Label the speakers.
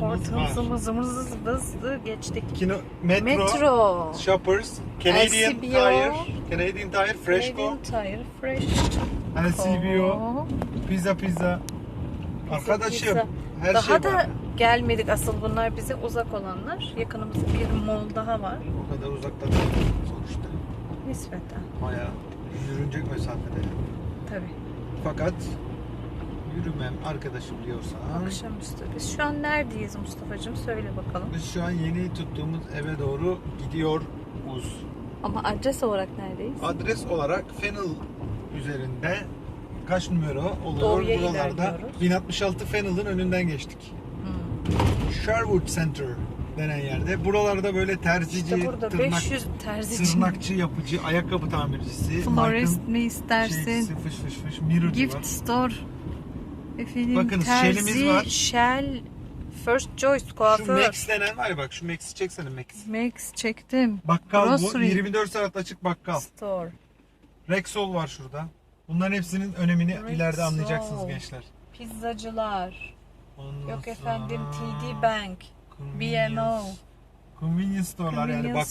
Speaker 1: Portumuzumuzu hızlı geçtik.
Speaker 2: Kino, metro,
Speaker 1: Metro.
Speaker 2: Shoppers, Canadian
Speaker 1: LCBO.
Speaker 2: Tire, Canadian Tire, Freshco,
Speaker 1: Canadian Tire, Fresh.
Speaker 2: LCBO,
Speaker 1: Oo.
Speaker 2: Pizza Pizza. Arkadaşım
Speaker 1: pizza.
Speaker 2: her
Speaker 1: Daha
Speaker 2: şey
Speaker 1: da
Speaker 2: var.
Speaker 1: gelmedik asıl bunlar bize uzak olanlar. Yakınımızda bir mall daha var.
Speaker 2: O kadar uzakta değil sonuçta.
Speaker 1: Nispeten.
Speaker 2: Bayağı yürünecek mesafede.
Speaker 1: Tabii.
Speaker 2: Fakat yürümem arkadaşım diyorsan
Speaker 1: Akşamüstü. Biz şu an neredeyiz Mustafa'cığım? Söyle bakalım.
Speaker 2: biz şu an yeni tuttuğumuz eve doğru gidiyoruz.
Speaker 1: Ama adres olarak neredeyiz?
Speaker 2: Adres olarak Fennel üzerinde kaç numara oluyor
Speaker 1: Doğuya
Speaker 2: buralarda?
Speaker 1: ilerliyoruz.
Speaker 2: 1066 Fennel'ın önünden geçtik.
Speaker 1: Hmm.
Speaker 2: Sherwood Center denen yerde. Buralarda böyle terzici,
Speaker 1: İşte burada
Speaker 2: tırnak,
Speaker 1: 500 terzici.
Speaker 2: tırnakçı, yapıcı, ayakkabı tamircisi,
Speaker 1: Florist
Speaker 2: Nike'ın
Speaker 1: ne istersin?
Speaker 2: şeycisi, fış fış fış, mirror'cı
Speaker 1: Gift
Speaker 2: var.
Speaker 1: store. Efendim
Speaker 2: Bakınız,
Speaker 1: terzi,
Speaker 2: Shell'imiz var.
Speaker 1: Shell, First Choice,
Speaker 2: Şu
Speaker 1: kuaför.
Speaker 2: Max denen var ya bak şu Max'i çeksene Max.
Speaker 1: Max çektim.
Speaker 2: Bakkal bu.
Speaker 1: Grocery
Speaker 2: 24 saat açık bakkal.
Speaker 1: Store.
Speaker 2: Rexall var şurada. Bunların hepsinin önemini
Speaker 1: Rexall.
Speaker 2: ileride anlayacaksınız gençler.
Speaker 1: Pizzacılar.
Speaker 2: Ondan
Speaker 1: Yok efendim TD Bank. BMO.
Speaker 2: Convenience store'lar yani